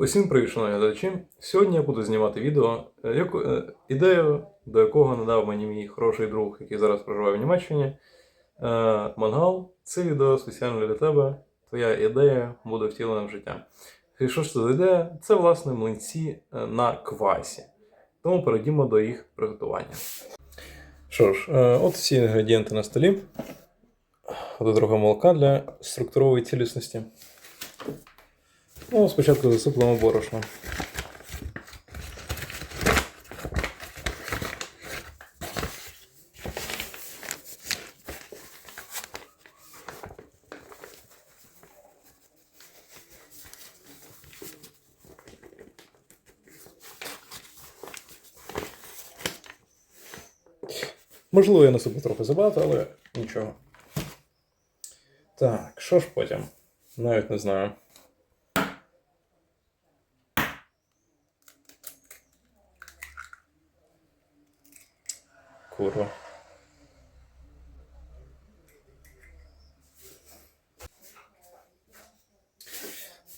Усім привіт, шановні глядачі. Сьогодні я буду знімати відео, е, яку, е, ідею, до якого надав мені мій хороший друг, який зараз проживає в Німеччині. Е, Мангал, це відео спеціально для тебе. Твоя ідея буде втілена в життя. І що ж це за ідея? Це, власне, млинці на квасі. Тому перейдімо до їх приготування. Що ж, от всі інгредієнти на столі. От трохи молока для структурової цілісності. Ну, спочатку засиплемо борошно. Можливо, я насипу трохи забагато, але нічого. Так, що ж потім? Навіть не знаю. Курва.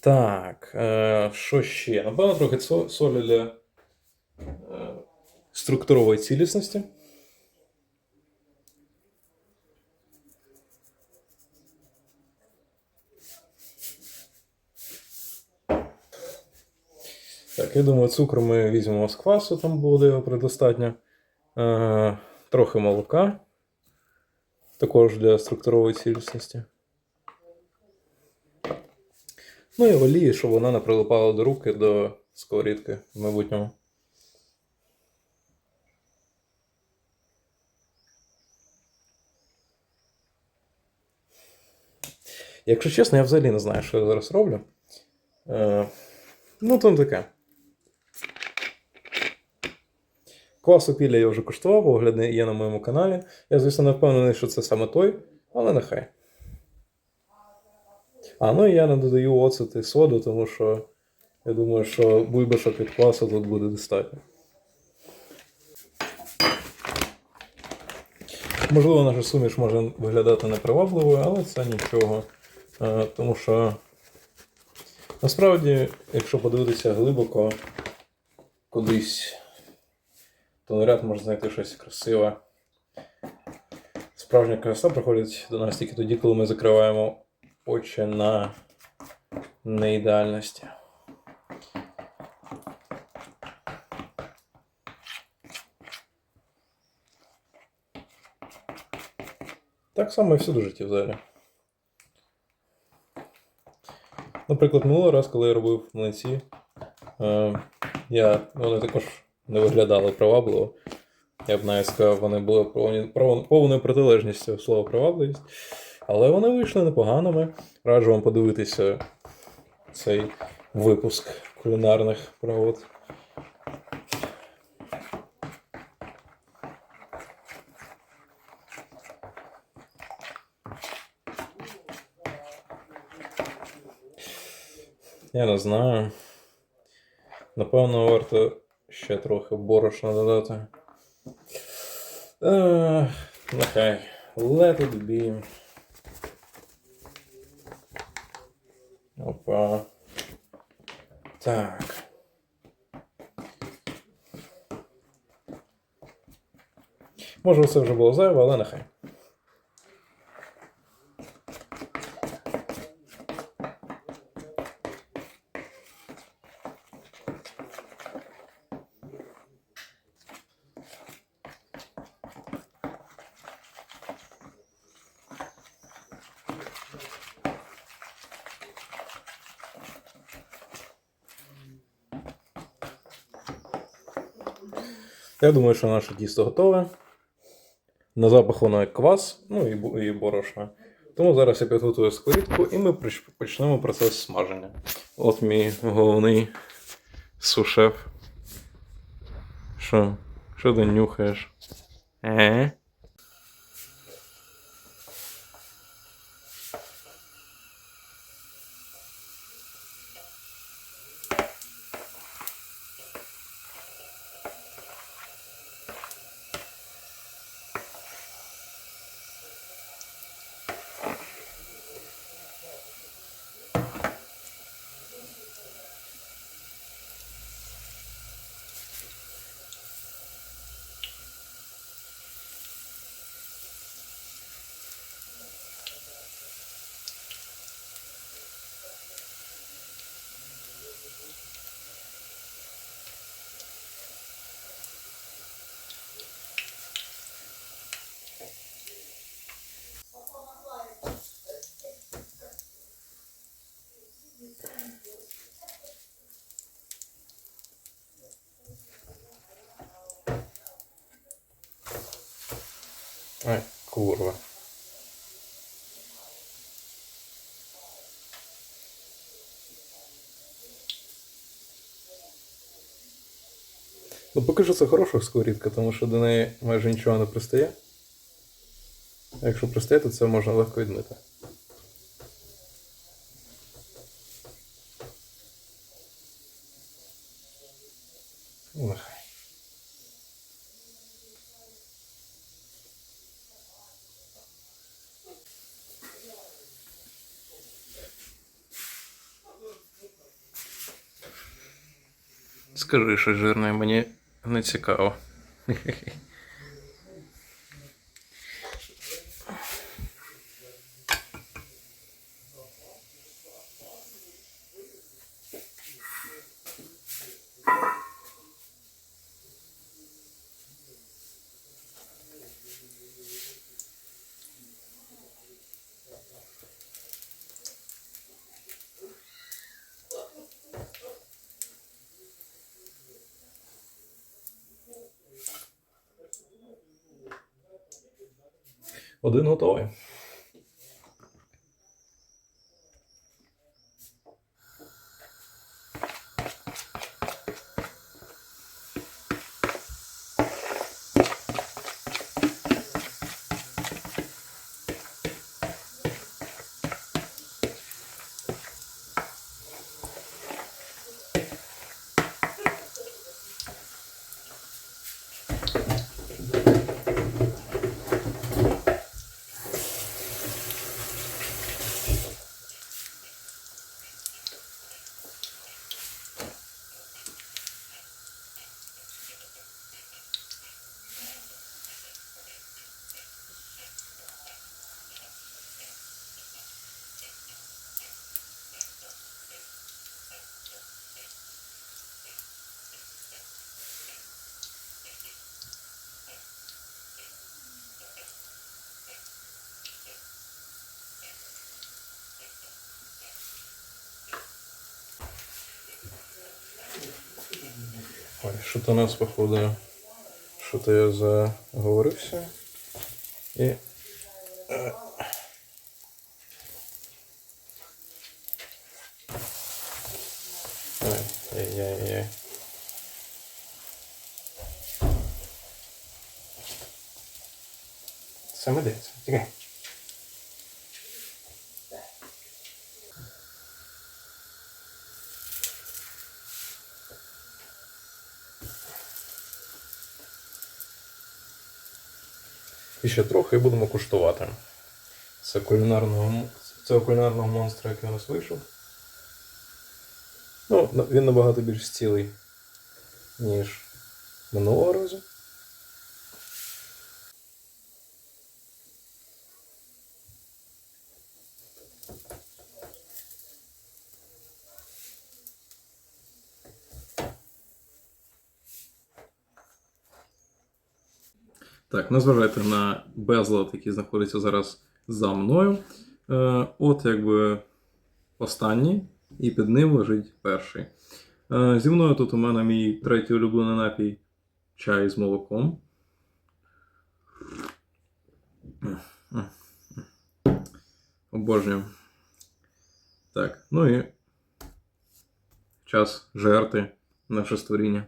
Так, е, що ще? Напевно, трохи солі для е, структурової цілісності. Так, я думаю, цукру ми візьмемо з квасу, там буде його предостатньо. Е, трохи молока. Також для структурової цілісності. Ну і олії, щоб вона не прилипала до руки до сковорідки в майбутньому. Якщо чесно, я взагалі не знаю, що я зараз роблю. Е, ну, там таке. Квасу пілля я вже куштував, огляди є на моєму каналі. Я, звісно, не впевнений, що це саме той, але нехай. А ну і я не додаю оцет і соду, тому що я думаю, що бульбашок від квасу тут буде достатньо. Можливо, наша суміш може виглядати непривабливою, але це нічого. Е, Тому що насправді, якщо подивитися глибоко кудись то наряд можна знайти щось красиве. Справжня краса приходить до нас тільки тоді, коли ми закриваємо очі на неідеальності. Так само і всюди в житті взагалі. Наприклад, минулий раз, коли я робив млинці, е, я, вони також не виглядали привабливо. Я б навіть сказав, вони були повною протилежністю слова привабливість. Але вони вийшли непоганими. Раджу вам подивитися цей випуск кулінарних пригод. Я не знаю. Напевно, варто ще трохи борошна додати. Е, нехай. Let it be. Опа. Так. Може, це вже було зайве, але нехай. Я думаю, що наше тісто готове. На запах воно як квас, ну і, і борошно. Тому зараз я підготую сковорідку і ми почнемо процес смаження. От мій головний сушеф. Що? Що ти нюхаєш? Е? Ай, курва. Ну, поки що це хороша сковорідка, тому що до неї майже нічого не пристає. А якщо пристає, то це можна легко відмити. Ну, Нехай. Скажи, що жирне, мені не цікаво. Один готовий. Ой, що то у нас походу. Що то я заговорився. І. е, Ой, яй-яй-яй. Саме йдеться. Тікай. Ще трохи і будемо куштувати. Це кулінарного, цього кулінарного монстра, який у нас вийшов. Ну, він набагато більш цілий, ніж минулого разу. Так, не зважайте на безлад, який знаходиться зараз за мною. Е, от якби останній, і під ним лежить перший. Е, зі мною тут у мене мій третій улюблений напій чай з молоком. Обожнюю. Так, ну і час жерти наше створіння.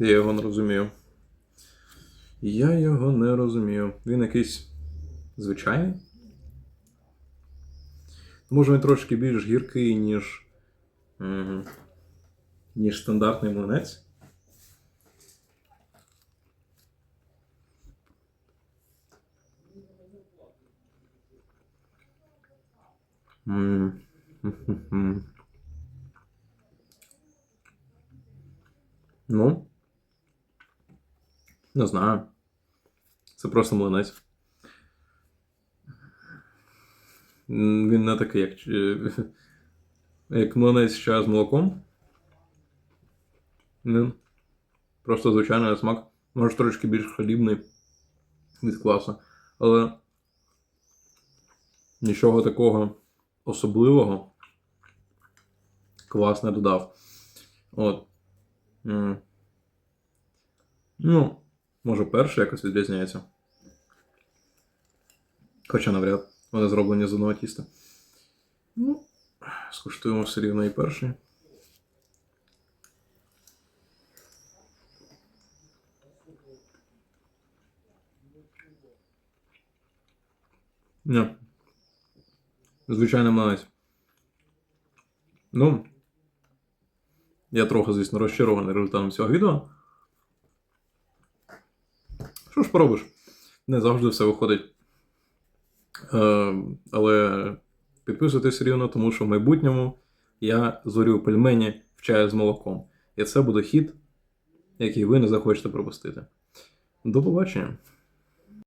Я його не розумію. Я його не розумію. Він якийсь звичайний. Може він трошки більш гіркий, ніж. ніж стандартний млинець. Ну. Не знаю. Це просто млинець. Він не такий, як, як млинець з з молоком. Він просто звичайний смак. Може трошки більш хлібний від квасу. Але Нічого такого особливого клас не додав. От. Ну, може, перший якось відрізняється. Хоча навряд. Вони зроблені з одного тіста. Ну, скуштуємо все рівно і перший. Ні. Звичайно, млинець. Ну, я трохи, звісно, розчарований результатом цього відео. Що ж поробиш? Не завжди все виходить. Е, але підписуйтесь рівно, тому що в майбутньому я зорю пельмені в чаю з молоком. І це буде хід, який ви не захочете пропустити. До побачення!